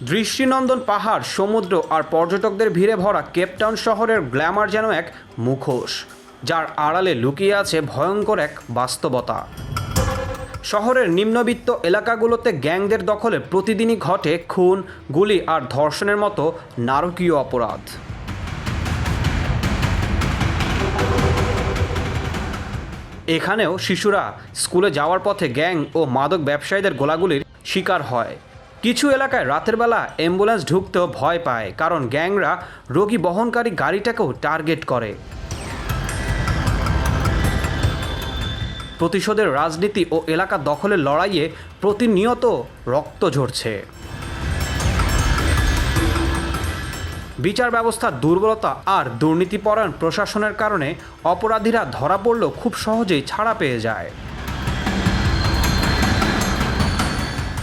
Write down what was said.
দৃষ্টিনন্দন পাহাড়, সমুদ্র আর পর্যটকদের ভিড়ে ভরা কেপটাউন শহরের গ্ল্যামার যেন এক মুখোশ, যার আড়ালে লুকিয়ে আছে ভয়ঙ্কর এক বাস্তবতা। শহরের নিম্নবিত্ত এলাকাগুলোতে গ্যাংদের দখলে প্রতিদিনই ঘটে খুন, গুলি আর ধর্ষণের মতো নারকীয় অপরাধ। এখানেও শিশুরা স্কুলে যাওয়ার পথে গ্যাং ও মাদক ব্যবসায়ীদের গোলাগুলির শিকার হয়। কিছু এলাকায় রাতের বেলা অ্যাম্বুলেন্স ঢুকতেও ভয় পায়, কারণ গ্যাংরা রোগী বহনকারী গাড়িটাকেও টার্গেট করে। প্রতিশোধের রাজনীতি ও এলাকা দখলের লড়াইয়ে প্রতিনিয়ত রক্ত ঝরছে। বিচার ব্যবস্থার দুর্বলতা আর দুর্নীতিপরায়ণ প্রশাসনের কারণে অপরাধীরা ধরা পড়লেও খুব সহজেই ছাড়া পেয়ে যায়।